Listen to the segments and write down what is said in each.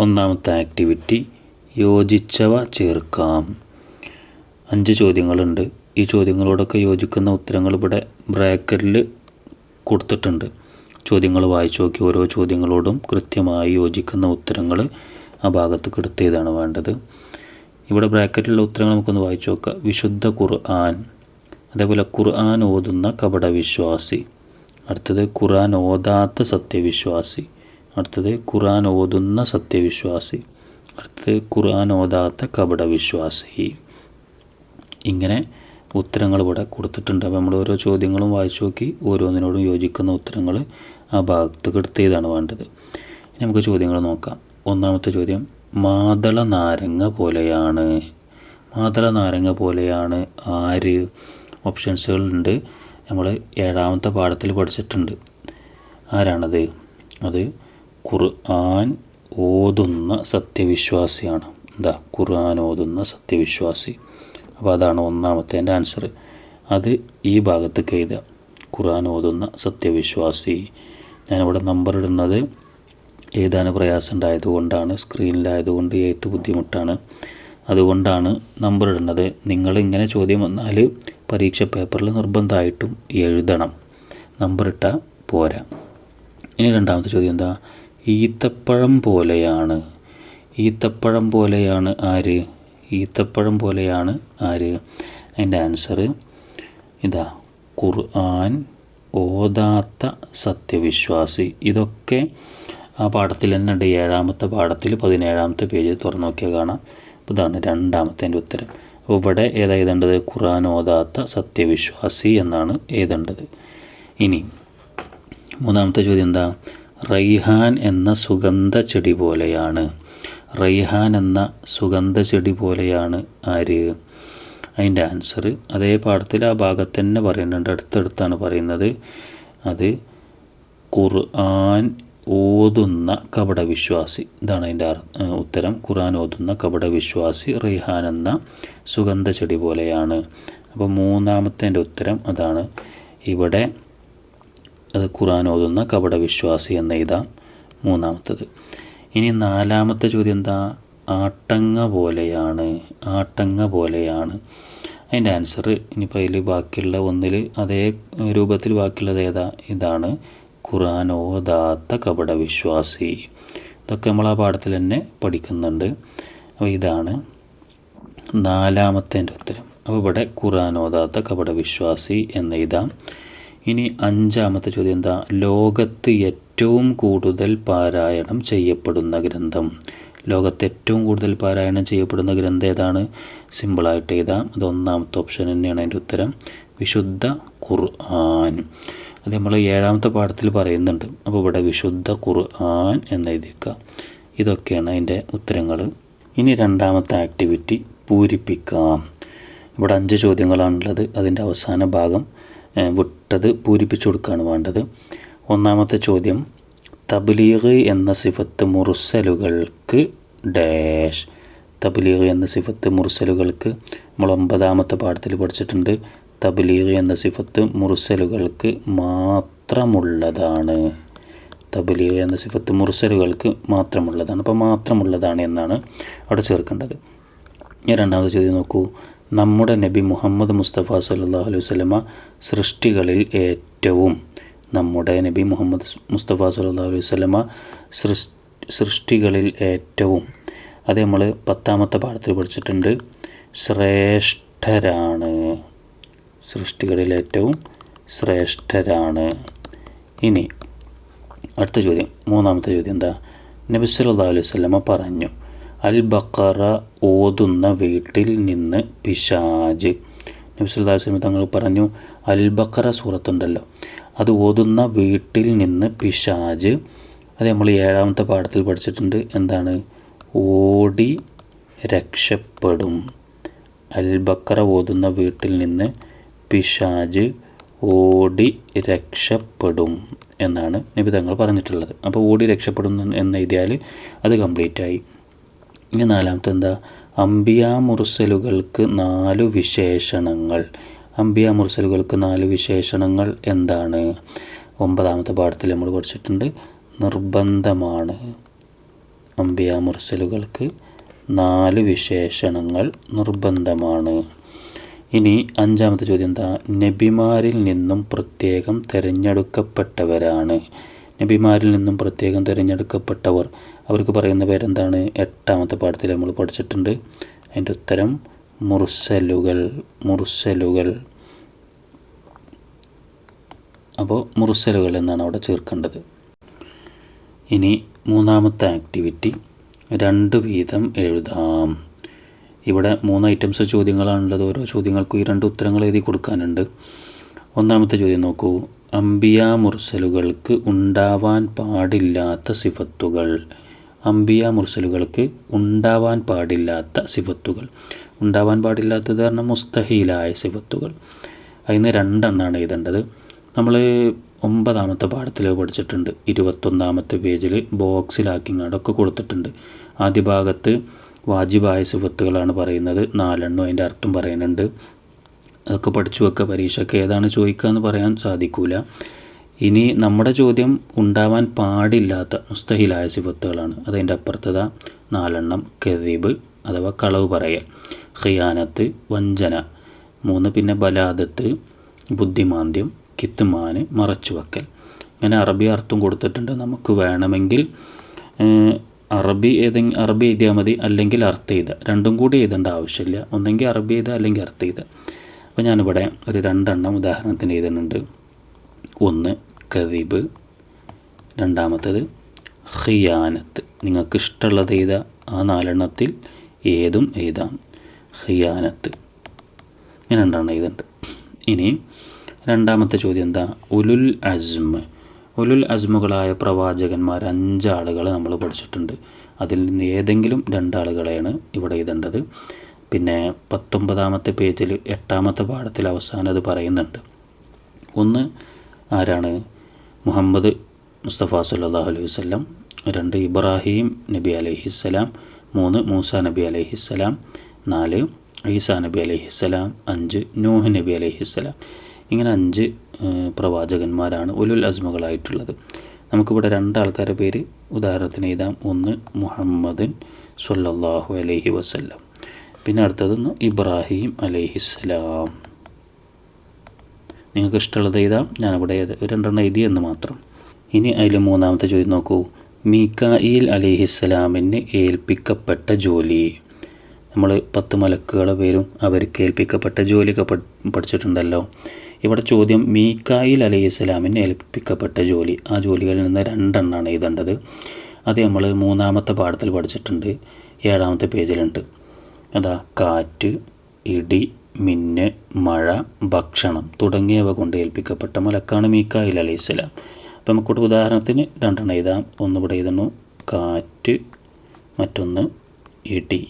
ഒന്നാമത്തെ ആക്ടിവിറ്റി യോജിച്ചവ ചേർക്കാം. അഞ്ച് ചോദ്യങ്ങളുണ്ട്. ഈ ചോദ്യങ്ങളോടൊക്കെ യോജിക്കുന്ന ഉത്തരങ്ങൾ ഇവിടെ ബ്രാക്കറ്റിൽ കൊടുത്തിട്ടുണ്ട്. ചോദ്യങ്ങൾ വായിച്ചു നോക്കി ഓരോ ചോദ്യങ്ങളോടും കൃത്യമായി യോജിക്കുന്ന ഉത്തരങ്ങൾ ആ ഭാഗത്ത് കെടുത്തിയതാണ് വേണ്ടത്. ഇവിടെ ബ്രാക്കറ്റിലുള്ള ഉത്തരങ്ങൾ നമുക്കൊന്ന് വായിച്ചു നോക്കാം. വിശുദ്ധ ഖുർആൻ. അതേപോലെ ഖുർആൻ ഓതുന്ന കപടവിശ്വാസി. അടുത്തത് ഖുർആൻ ഓതാത്ത സത്യവിശ്വാസി. അടുത്തത് ഖുർആൻ ഓതുന്ന സത്യവിശ്വാസി. അടുത്തത് ഖുർആൻ ഓതാത്ത കപട വിശ്വാസി ഇങ്ങനെ ഉത്തരങ്ങൾ ഇവിടെ കൊടുത്തിട്ടുണ്ട്. അപ്പോൾ നമ്മൾ ഓരോ ചോദ്യങ്ങളും വായിച്ചു നോക്കി ഓരോന്നിനോടും യോജിക്കുന്ന ഉത്തരങ്ങൾ ആ ഭാഗത്ത് കെടുത്തിയതാണ് വേണ്ടത്. ഇനി നമുക്ക് ചോദ്യങ്ങൾ നോക്കാം. ഒന്നാമത്തെ ചോദ്യം മാതള നാരങ്ങ പോലെയാണ്. മാതള നാരങ്ങ പോലെയാണ് ആര്? ഓപ്ഷൻസുകളുണ്ട്. നമ്മൾ ഏഴാമത്തെ പാഠത്തിൽ പഠിച്ചിട്ടുണ്ട്. ആരാണത്? അത് ഖുർആൻ ഓതുന്ന സത്യവിശ്വാസിയാണ്. എന്താ? ഖുർആൻ ഓതുന്ന സത്യവിശ്വാസി. അപ്പോൾ അതാണ് ഒന്നാമത്തെ എന്റെ ആൻസർ അത് ഈ ഭാഗത്തേക്ക് എഴുതുക. ഖുർആൻ ഓതുന്ന സത്യവിശ്വാസി. ഞാനിവിടെ നമ്പർ ഇടുന്നത് എഴുതാൻ പ്രയാസം ഉണ്ടായതുകൊണ്ടാണ് സ്ക്രീനിലായതുകൊണ്ട് എഴുത്ത് ബുദ്ധിമുട്ടാണ്. അതുകൊണ്ടാണ് നമ്പർ ഇടുന്നത്. നിങ്ങൾ ഇങ്ങനെ ചോദ്യം വന്നാൽ പരീക്ഷ പേപ്പറിൽ നിർബന്ധമായിട്ടും എഴുതണം. നമ്പർ ഇട്ടാൽ പോരാ. ഇനി രണ്ടാമത്തെ ചോദ്യം എന്താ? ഈത്തപ്പഴം പോലെയാണ്. ഈത്തപ്പഴം പോലെയാണ് ആര്? ഈത്തപ്പഴം പോലെയാണ് ആര്? അതിന്റെ ആൻസർ ഇതാ ഖുർആൻ ഓതാത്ത സത്യവിശ്വാസി. ഇതൊക്കെ ആ പാഠത്തിൽ തന്നെ ഉണ്ട്. ഏഴാമത്തെ പാഠത്തിൽ പതിനേഴാമത്തെ പേജ് തുറന്നു നോക്കിയാൽ കാണാം. അപ്പോൾ ഇതാണ് രണ്ടാമത്തെ ഉത്തരം. അപ്പോൾ ഇവിടെ ഏതാ എഴുതേണ്ടത്? ഖുർആൻ ഓതാത്ത സത്യവിശ്വാസി എന്നാണ് എഴുതേണ്ടത്. ഇനി മൂന്നാമത്തെ ചോദ്യം എന്താ? റൈഹാൻ എന്ന സുഗന്ധ ചെടി പോലെയാണ്. റൈഹാൻ എന്ന സുഗന്ധ ചെടി പോലെയാണ് ആര്? അതിന്റെ ആൻസർ അതേ പാഠത്തിൽ ആ ഭാഗത്ത് തന്നെ പറയുന്നുണ്ട്. അടുത്തടുത്താണ് പറയുന്നത്. അത് ഖുർആൻ ഓതുന്ന കപട വിശ്വാസി ഇതാണ് അതിന്റെ ഉത്തരം. ഖുർആൻ ഓതുന്ന കപട വിശ്വാസി റൈഹാൻ എന്ന സുഗന്ധ ചെടി പോലെയാണ്. അപ്പോൾ മൂന്നാമത്തെ ഉത്തരം അതാണ്. ഇവിടെ അത് ഖുറാൻ ഓതുന്ന കപട വിശ്വാസി എന്ന് എഴുതാം മൂന്നാമത്തത്. ഇനി നാലാമത്തെ ചോദ്യം എന്താ? ആട്ടങ്ങ പോലെയാണ് ആട്ടങ്ങ പോലെയാണ്. അതിന്റെ ആൻസർ ഇനിയിപ്പോൾ അതിൽ ബാക്കിയുള്ള ഒന്നിൽ അതേ രൂപത്തിൽ ബാക്കിയുള്ളത് ഏതാ? ഇതാണ് ഖുറാൻ ഓതാത്ത കപട വിശ്വാസി ഇതൊക്കെ നമ്മൾ ആ പാഠത്തിൽ തന്നെ പഠിക്കുന്നുണ്ട്. അപ്പോൾ ഇതാണ് നാലാമത്തെന്റെ ഉത്തരം. അപ്പോൾ ഇവിടെ ഖുറാൻ ഓതാത്ത കപട വിശ്വാസി എന്ന് എഴുതാം ഇനി അഞ്ചാമത്തെ ചോദ്യം എന്താ? ലോകത്ത് ഏറ്റവും കൂടുതൽ പാരായണം ചെയ്യപ്പെടുന്ന ഗ്രന്ഥം. ലോകത്ത് ഏറ്റവും കൂടുതൽ പാരായണം ചെയ്യപ്പെടുന്ന ഗ്രന്ഥം ഏതാണ്? സിമ്പിളായിട്ട് എഴുതാം. അത് ഒന്നാമത്തെ ഓപ്ഷൻ തന്നെയാണ് അതിന്റെ ഉത്തരം. വിശുദ്ധ ഖുർആൻ. അത് നമ്മൾ ഏഴാമത്തെ പാഠത്തിൽ പറയുന്നുണ്ട്. അപ്പോൾ ഇവിടെ വിശുദ്ധ ഖുർആൻ എന്ന് എഴുതിക്കുക ഇതൊക്കെയാണ് അതിന്റെ ഉത്തരങ്ങൾ. ഇനി രണ്ടാമത്തെ ആക്ടിവിറ്റി പൂരിപ്പിക്കാം. ഇവിടെ അഞ്ച് ചോദ്യങ്ങളാണുള്ളത്. അതിന്റെ അവസാന ഭാഗം. വിട്ടത് പൂരിപ്പിച്ചു കൊടുക്കുകയാണ് വേണ്ടത്. ഒന്നാമത്തെ ചോദ്യം തബ്ലീഗ് എന്ന സിഫത്ത് മുറുസലുകൾക്ക് ഡാഷ്. തബ്ലീഗ് എന്ന സിഫത്ത് മുറുസലുകൾക്ക് നമ്മൾ ഒമ്പതാമത്തെ പാഠത്തിൽ പഠിച്ചിട്ടുണ്ട്. തബ്ലീഗ് എന്ന സിഫത്ത് മുറുസലുകൾക്ക് മാത്രമുള്ളതാണ്. തബ്ലീഗ് എന്ന സിഫത്ത് മുറുസലുകൾക്ക് മാത്രമുള്ളതാണ്. അപ്പോൾ മാത്രമുള്ളതാണ് എന്നാണ് അവിടെ ചേർക്കേണ്ടത്. ഇനി രണ്ടാമത് ചോദ്യം നോക്കൂ. നമ്മുടെ നബി മുഹമ്മദ് മുസ്തഫ സല്ലാ അലൈഹി വസ്ലമ സൃഷ്ടികളിൽ ഏറ്റവും നമ്മുടെ നബി മുഹമ്മദ് മുസ്തഫ സല്ലാ അലൈഹി വസ്ലമ സൃഷ്ടികളിൽ ഏറ്റവും. അത് നമ്മൾ പത്താമത്തെ പാഠത്തിൽ പഠിച്ചിട്ടുണ്ട്. ശ്രേഷ്ഠരാണ്. സൃഷ്ടികളിൽ ഏറ്റവും ശ്രേഷ്ഠരാണ്. ഇനി അടുത്ത ചോദ്യം മൂന്നാമത്തെ ചോദ്യം എന്താ? നബി സല്ലാ അലൈഹി സ്വലമ പറഞ്ഞു. അൽ ബക്കറ ഓതുന്ന വീട്ടിൽ നിന്ന് പിശാജ്. നബ്സുല്ലാസ്ലം തങ്ങൾ പറഞ്ഞു അൽ ബക്കറ സൂറത്തുണ്ടല്ലോ. അത് ഓതുന്ന വീട്ടിൽ നിന്ന് പിശാജ്. അത് നമ്മൾ ഏഴാമത്തെ പാഠത്തിൽ പഠിച്ചിട്ടുണ്ട്. എന്താണ്? ഓടി രക്ഷപ്പെടും. അൽ ബക്കറ ഓതുന്ന വീട്ടിൽ നിന്ന് പിശാജ് ഓടി രക്ഷപ്പെടും എന്നാണ് നിബിതങ്ങൾ പറഞ്ഞിട്ടുള്ളത്. അപ്പോൾ ഓടി രക്ഷപ്പെടും എന്ന് എഴുതിയാൽ അത് കംപ്ലീറ്റ് ആയി ഇനി നാലാമത്തെ എന്താ? അംബിയ മുർസലുകൾക്ക് നാലു വിശേഷണങ്ങൾ. അംബിയ മുർസലുകൾക്ക് നാല് വിശേഷണങ്ങൾ എന്താണ്? ഒമ്പതാമത്തെ പാഠത്തിൽ നമ്മൾ പഠിച്ചിട്ടുണ്ട്. നിർബന്ധമാണ് അംബിയ മുർസലുകൾക്ക് നാല് വിശേഷണങ്ങൾ നിർബന്ധമാണ്. ഇനി അഞ്ചാമത്തെ ചോദ്യം എന്താ? നബിമാരിൽ നിന്നും പ്രത്യേകം തിരഞ്ഞെടുക്കപ്പെട്ടവരാണ്. നബിമാരിൽ നിന്നും പ്രത്യേകം തിരഞ്ഞെടുക്കപ്പെട്ടവർ. അവർക്ക് പറയുന്ന പേരെന്താണ്? എട്ടാമത്തെ പാഠത്തിൽ നമ്മൾ പഠിച്ചിട്ടുണ്ട്. അതിന്റെ ഉത്തരം മുർസലുകൾ മുർസലുകൾ. അപ്പോൾ മുർസലുകൾ എന്നാണ് അവിടെ ചേർക്കേണ്ടത്. ഇനി മൂന്നാമത്തെ ആക്ടിവിറ്റി രണ്ട് വീതം എഴുതാം. ഇവിടെ മൂന്ന് ഐറ്റംസ് ചോദ്യങ്ങളാണുള്ളത്. ഓരോ ചോദ്യങ്ങൾക്കും ഈ രണ്ട് ഉത്തരങ്ങൾ എഴുതി കൊടുക്കാനുണ്ട്. ഒന്നാമത്തെ ചോദ്യം നോക്കൂ. അംബിയ മുർസലുകൾക്ക് ഉണ്ടാവാൻ പാടില്ലാത്ത സിഫത്തുകൾ. അംബിയ മുർസലുകൾക്ക് ഉണ്ടാവാൻ പാടില്ലാത്ത സിഫത്തുകൾ. ഉണ്ടാവാൻ പാടില്ലാത്തത് കാരണം മുസ്തഹീലായ സിഫത്തുകൾ. അതിന് രണ്ടെണ്ണമാണ് എഴുതേണ്ടത്. നമ്മൾ ഒമ്പതാമത്തെ പാഠത്തിൽ പഠിച്ചിട്ടുണ്ട്. ഇരുപത്തൊന്നാമത്തെ പേജിൽ ബോക്സിലാക്കി അടൊക്കെ കൊടുത്തിട്ടുണ്ട്. ആദ്യ ഭാഗത്ത് വാജിബായ സിഫത്തുകളാണ് പറയുന്നത്. നാലെണ്ണം അതിന്റെ അർത്ഥം പറയുന്നുണ്ട്. അതൊക്കെ പഠിച്ചു വെക്കുക പരീക്ഷയ്ക്ക് ഏതാണ് ചോദിക്കുക എന്ന് പറയാൻ സാധിക്കില്ല ഇനി നമ്മുടെ ചോദ്യം ഉണ്ടാവാൻ പാടില്ലാത്ത മുസ്തഹിലായ സിഫത്തുകളാണ്. അതിന്റെ അപ്പുറത്തത നാലെണ്ണം കെറീബ് അഥവാ കളവ് പറയൽ. ഖിയാനത്ത് വഞ്ചന. മൂന്ന് പിന്നെ ബലാദത്ത് ബുദ്ധിമാന്ദ്യം കിത്തുമാന് മറച്ചുവെക്കൽ. ഇങ്ങനെ അറബി അർത്ഥം കൊടുത്തിട്ടുണ്ട്. നമുക്ക് വേണമെങ്കിൽ അറബി ഏതെങ്കിലും അറബി എഴുതിയാൽ മതി. അല്ലെങ്കിൽ അർത്ഥം എഴുതുക. രണ്ടും കൂടി എഴുതേണ്ട ആവശ്യമില്ല. ഒന്നെങ്കിൽ അറബി എഴുതുക അല്ലെങ്കിൽ അർത്ഥം എഴുതുക. അപ്പോൾ ഞാനിവിടെ ഒരു രണ്ടെണ്ണം ഉദാഹരണത്തിന് എഴുതുന്നുണ്ട്. ഒന്ന് കദീബ്. രണ്ടാമത്തേത് ഹിയാനത്ത് നിങ്ങൾക്ക് ഇഷ്ടമുള്ളത് എഴുതാം. ആ നാലെണ്ണത്തിൽ ഏതും എഴുതാം. ഹിയാനത്ത് ഇങ്ങനെ രണ്ടെണ്ണം എഴുതുന്നുണ്ട്. ഇനി രണ്ടാമത്തെ ചോദ്യം എന്താ? ഉലുൽ അസ്മ്. ഉലുൽ അസ്മുകളായ പ്രവാചകന്മാർ അഞ്ചാളുകൾ നമ്മൾ പഠിച്ചിട്ടുണ്ട്. അതിൽ നിന്ന് ഏതെങ്കിലും രണ്ടാളുകളെയാണ് ഇവിടെ എഴുതേണ്ടത്. പിന്നെ പത്തൊമ്പതാമത്തെ പേജിൽ എട്ടാമത്തെ പാഠത്തിൽ അവസാനം അത് പറയുന്നുണ്ട്. ഒന്ന് ആരാണ്? മുഹമ്മദ് മുസ്തഫ സല്ലാഹു അലൈഹി വസ്ലം രണ്ട് ഇബ്രാഹിം നബി അലൈഹിസ്സലാം മൂന്ന് മൂസ നബി അലൈഹിസ്സലാം നാല് ഈസാ നബി അലൈഹിസ്സലാം അഞ്ച് നൂഹ് നബി അലൈഹിസ്സലാം ഇങ്ങനെ അഞ്ച് പ്രവാചകന്മാരാണ് ഉലുൽ അസ്മകളായിട്ടുള്ളത്. നമുക്കിവിടെ രണ്ടാൾക്കാരുടെ പേര് ഉദാഹരണത്തിന് എഴുതാം. ഒന്ന് മുഹമ്മദൻ സല്ലാഹു അലൈഹി വസല്ലം. പിന്നെ അടുത്തതൊന്ന് ഇബ്രാഹിം അലൈഹിസ്സലാം. നിങ്ങൾക്ക് ഇഷ്ടമുള്ളത് എഴുതാം. ഞാനിവിടെ രണ്ടെണ്ണം എഴുതി എന്ന് മാത്രം. ഇനി അതിൽ മൂന്നാമത്തെ ചോദ്യം നോക്കൂ. മീക്കായിൽ അലിഹിസ്സലാമിന് ഏൽപ്പിക്കപ്പെട്ട ജോലി. നമ്മൾ പത്ത് മലക്കുകളെ പേരും അവർക്ക് ഏൽപ്പിക്കപ്പെട്ട ജോലിയൊക്കെ പഠിച്ചിട്ടുണ്ടല്ലോ. ഇവിടെ ചോദ്യം മീക്കായിൽ അലിഹിസ്സലാമിന് ഏൽപ്പിക്കപ്പെട്ട ജോലി. ആ ജോലികളിൽ നിന്ന് രണ്ടെണ്ണമാണ് എഴുതേണ്ടത്. അത് നമ്മൾ മൂന്നാമത്തെ പാഠത്തിൽ പഠിച്ചിട്ടുണ്ട്. ഏഴാമത്തെ പേജിലുണ്ട്. അതാ കാറ്റ് ഇടി മിന്ന് മഴ ഭക്ഷണം തുടങ്ങിയവ കൊണ്ട് ഏൽപ്പിക്കപ്പെട്ട മലക്കാണ് മീക്കായിൽ അലൈഹിസ്സലാം. അപ്പം നമുക്കിവിടെ ഉദാഹരണത്തിന് രണ്ടെണ്ണം എഴുതാം. ഒന്നിവിടെ എഴുതുന്നു കാറ്റ് മറ്റൊന്ന് ഇടി.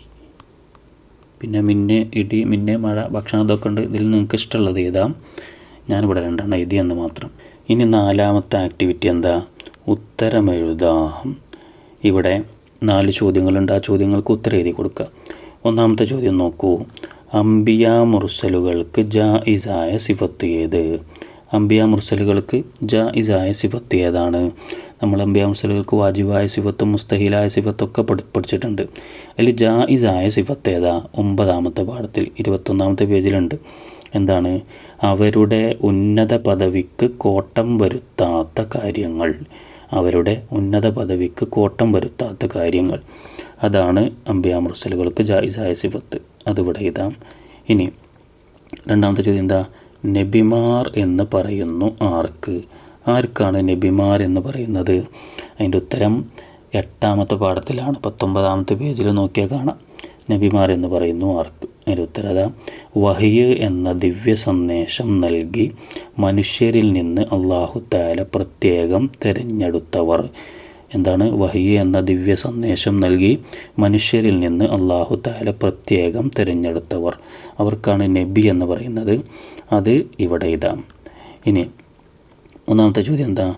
പിന്നെ മിന്നെ ഇടി മിന്നെ മഴ ഭക്ഷണം ഇതൊക്കെ ഉണ്ട്. ഇതിൽ നിങ്ങൾക്ക് ഇഷ്ടമുള്ളത് എഴുതാം. ഞാനിവിടെ രണ്ടെണ്ണം എഴുതി എന്ന് മാത്രം. ഇനി നാലാമത്തെ ആക്ടിവിറ്റി എന്താ? ഉത്തരം എഴുതാം ഇവിടെ നാല് ചോദ്യങ്ങളുണ്ട്. ആ ചോദ്യങ്ങൾക്ക് ഉത്തരം എഴുതി കൊടുക്കുക. ഒന്നാമത്തെ ചോദ്യം നോക്കൂ. അംബിയ മുർസലുകൾക്ക് ജായിസായ സിഫത്ത് ഏത്? അംബിയ മുർസലുകൾക്ക് ജായിസായ സിഫത്ത് ഏതാണ്? നമ്മൾ അംബിയ മുർസലുകൾക്ക് വാജിബായ സിഫത്തും മുസ്തഹിലായ സിഫത്തൊക്കെ പഠി പഠിച്ചിട്ടുണ്ട്. അതിൽ ജായിസായ സിഫത്ത് ഏതാ? ഒമ്പതാമത്തെ പാഠത്തിൽ ഇരുപത്തൊന്നാമത്തെ പേജിലുണ്ട്. എന്താണ്? അവരുടെ ഉന്നത പദവിക്ക് കോട്ടം വരുത്താത്ത കാര്യങ്ങൾ. അവരുടെ ഉന്നത പദവിക്ക് കോട്ടം വരുത്താത്ത കാര്യങ്ങൾ. അതാണ് മുർസലുകൾക്ക് ജായിസായ സിഫത്ത്. അതിവിടെ ഇതാം. ഇനി രണ്ടാമത്തെ ചോദ്യം എന്താ? നബിമാർ എന്ന് പറയുന്നു ആർക്ക്? ആർക്കാണ് നബിമാർ എന്ന് പറയുന്നത്? അതിന്റെ ഉത്തരം എട്ടാമത്തെ പാഠത്തിലാണ്. പത്തൊമ്പതാമത്തെ പേജിൽ നോക്കിയാൽ കാണാം. നബിമാർ എന്ന് പറയുന്നു ആർക്ക്? അതിന്റെ ഉത്തരത വഹിയ് എന്ന ദിവ്യ സന്ദേശം നൽകി മനുഷ്യരിൽ നിന്ന് അള്ളാഹു താല പ്രത്യേകം തിരഞ്ഞെടുത്തവർ. എന്താണ് വഹിയ എന്ന ദിവ്യ സന്ദേശം നൽകി മനുഷ്യരിൽ നിന്ന് അള്ളാഹു താല പ്രത്യേകം തിരഞ്ഞെടുത്തവർ. അവർക്കാണ് നബി എന്ന് പറയുന്നത്. അത് ഇവിടെ ഇതാ. ഇനി ഒന്നാമത്തെ ചോദ്യം എന്താ?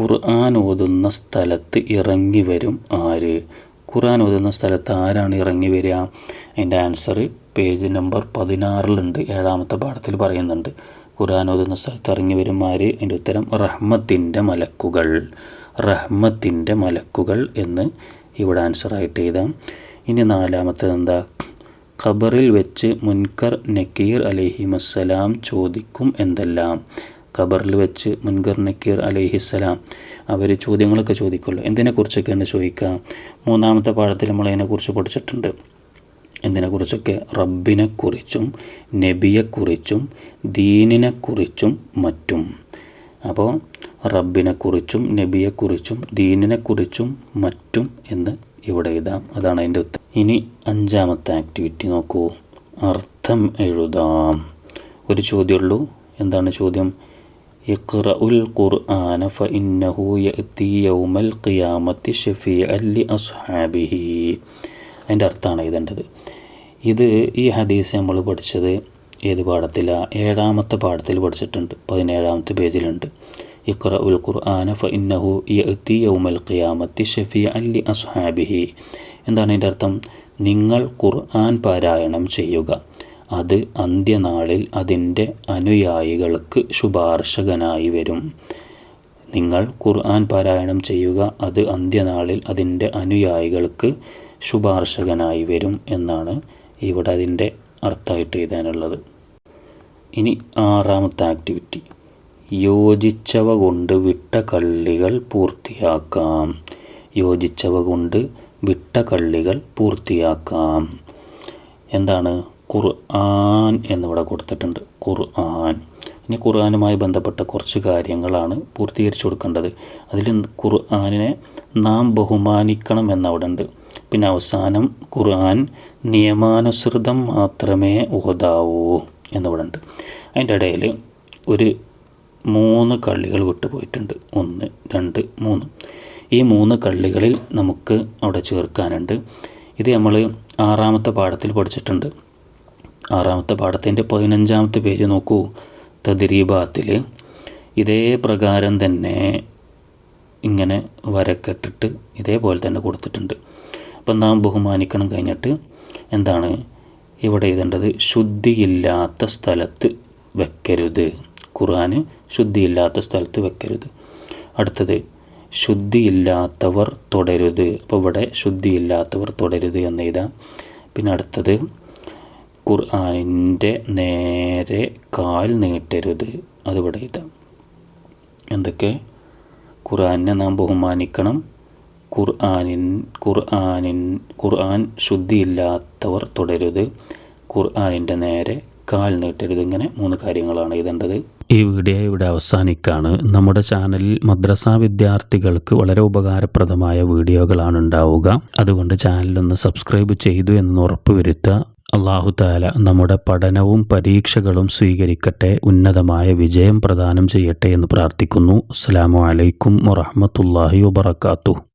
ഖുർആൻ ഓതുന്ന സ്ഥലത്ത് ഇറങ്ങി വരും ആര്? ഖുർആൻ ഓതുന്ന സ്ഥലത്ത് ആരാണ് ഇറങ്ങി വരിക? അതിന്റെ ആൻസർ പേജ് നമ്പർ പതിനാറിലുണ്ട്. ഏഴാമത്തെ പാഠത്തിൽ പറയുന്നുണ്ട്. ഖുർആൻ ഓതുന്ന സ്ഥലത്ത് ഇറങ്ങി വരും ആര്? അതിന്റെ ഉത്തരം റഹ്മത്തിന്റെ മലക്കുകൾ. റഹ്മത്തിന്റെ മലക്കുകൾ എന്ന് ഇവിടെ ആൻസറായിട്ട് എഴുതാം. ഇനി നാലാമത്തത് എന്താ? ഖബറിൽ വെച്ച് മുൻകർ നക്കീർ അലഹിമസ്സലാം ചോദിക്കും എന്തെല്ലാം? ഖബറിൽ വെച്ച് മുൻകർ നക്കീർ അലഹിസ്സലാം. അവർ ചോദ്യങ്ങളൊക്കെ ചോദിക്കുമല്ലോ. എന്തിനെക്കുറിച്ചൊക്കെയാണ് ചോദിക്കുക? മൂന്നാമത്തെ പാഠത്തിൽ നമ്മൾ അതിനെക്കുറിച്ച് പഠിച്ചിട്ടുണ്ട്. എന്തിനെക്കുറിച്ചൊക്കെ? റബ്ബിനെക്കുറിച്ചും നബിയെക്കുറിച്ചും ദീനിനെക്കുറിച്ചും മറ്റും. അപ്പോൾ റബ്ബിനെക്കുറിച്ചും നബിയെക്കുറിച്ചും ദീനിനെക്കുറിച്ചും മറ്റും എന്ന് ഇവിടെ എഴുതാം. അതാണ് അതിന്റെ ഉത്തരം. ഇനി അഞ്ചാമത്തെ ആക്ടിവിറ്റി നോക്കൂ. അർത്ഥം എഴുതാം. ഒരു ചോദ്യമുള്ളൂ. എന്താണ് ചോദ്യം? ഇഖ്റഉൽ ഖുർആന ഫ ഇന്നഹു യഅതി യൗമൽ ഖിയാമത്തി ഷഫീഅൻ ലി അസ്ഹാബിഹി. അതിന്റെ അർത്ഥമാണ് എഴുതേണ്ടത്. ഇത് ഈ ഹദീസ് നമ്മൾ പഠിച്ചത് ഏത് പാഠത്തിലാണ് ഏഴാമത്തെ പാഠത്തിൽ പഠിച്ചിട്ടുണ്ട്. പതിനേഴാമത്തെ പേജിലുണ്ട്. ഇക്ര ഉൽ ഖുർആന ഫ ഇന്നഹു യഅതി യൗമൽ ഖിയാമത്തി ഷഫീഅൻ അല്ലി അസ്ഹാബിഹി. എന്താണ് അതിന്റെ അർത്ഥം? നിങ്ങൾ ഖുർആൻ പാരായണം ചെയ്യുക. അത് അന്ത്യനാളിൽ അതിന്റെ അനുയായികൾക്ക് ശുപാർശകനായി വരും. നിങ്ങൾ ഖുർആൻ പാരായണം ചെയ്യുക. അത് അന്ത്യനാളിൽ അതിന്റെ അനുയായികൾക്ക് ശുപാർശകനായി വരും എന്നാണ് ഇവിടെ അതിന്റെ അർത്ഥമായിട്ട് എഴുതാനുള്ളത്. ഇനി ആറാമത്തെ ആക്ടിവിറ്റി യോജിച്ചവ കൊണ്ട് വിട്ട കള്ളികൾ പൂർത്തിയാക്കാം. യോജിച്ചവ കൊണ്ട് വിട്ട കള്ളികൾ പൂർത്തിയാക്കാം. എന്താണ്? ഖുർആൻ എന്നിവിടെ കൊടുത്തിട്ടുണ്ട്. ഖുർആൻ. ഇനി ഖുർആനുമായി ബന്ധപ്പെട്ട കുറച്ച് കാര്യങ്ങളാണ് പൂർത്തീകരിച്ചു കൊടുക്കേണ്ടത്. അതിൽ ഖുർആനിനെ നാം ബഹുമാനിക്കണം എന്നവിടെ ഉണ്ട് പിന്നെ അവസാനം ഖുർആൻ നിയമാനുസൃതം മാത്രമേ ഓതാവൂ എന്നിവിടെ ഉണ്ട് അതിന്റെ ഇടയിൽ ഒരു മൂന്ന് കള്ളികൾ വിട്ടുപോയിട്ടുണ്ട്. ഒന്ന് രണ്ട് മൂന്ന്. ഈ മൂന്ന് കള്ളികളിൽ നമുക്ക് അവിടെ ചേർക്കാനുണ്ട്. ഇത് നമ്മൾ ആറാമത്തെ പാഠത്തിൽ പഠിച്ചിട്ടുണ്ട്. ആറാമത്തെ പാഠത്തിന്റെ പതിനഞ്ചാമത്തെ പേജ് നോക്കൂ. തദ്രീബാത്തിൽ ഇതേ പ്രകാരം തന്നെ ഇങ്ങനെ വരക്കെട്ടിട്ട് ഇതേപോലെ തന്നെ കൊടുത്തിട്ടുണ്ട്. അപ്പം നാം ബഹുമാനിക്കണം കഴിഞ്ഞിട്ട് എന്താണ്? ഇവിടെ എഴുതേണ്ടത് ശുദ്ധിയില്ലാത്ത സ്ഥലത്ത് വെക്കരുത്. ഖുർആന് ശുദ്ധിയില്ലാത്ത സ്ഥലത്ത് വെക്കരുത്. അടുത്തത് ശുദ്ധിയില്ലാത്തവർ തുടരുത്. അപ്പോൾ ഇവിടെ ശുദ്ധിയില്ലാത്തവർ തുടരുത് എന്ന് എഴുതാം. പിന്നെ അടുത്തത് ഖുർആാനിന്റെ നേരെ കാൽ നീട്ടരുത്. അതിവിടെ എഴുതാം. എന്തൊക്കെ? ഖുർആനെ നാം ബഹുമാനിക്കണം. ഖുർആാനിൻ ഖുർആാനിൻ ഖുർആൻ ശുദ്ധിയില്ലാത്തവർ തുടരുത്. ഖുർആനിന്റെ നേരെ കാൽ നീട്ടരുത്. ഇങ്ങനെ മൂന്ന് കാര്യങ്ങളാണ് എഴുതേണ്ടത്. ഈ വീഡിയോ ഇവിടെ അവസാനിക്കാണ്. നമ്മുടെ ചാനലിൽ മദ്രസ വിദ്യാർത്ഥികൾക്ക് വളരെ ഉപകാരപ്രദമായ വീഡിയോകളാണ് ഉണ്ടാവുക. അതുകൊണ്ട് ചാനലൊന്ന് സബ്സ്ക്രൈബ് ചെയ്തു എന്ന് ഉറപ്പുവരുത്തുക. അള്ളാഹു താല നമ്മുടെ പഠനവും പരീക്ഷകളും സ്വീകരിക്കട്ടെ. ഉന്നതമായ വിജയം പ്രദാനം ചെയ്യട്ടെ എന്ന് പ്രാർത്ഥിക്കുന്നു. അസ്സാം വലൈക്കും വറഹമത്തല്ലാഹി വബർക്കാത്തു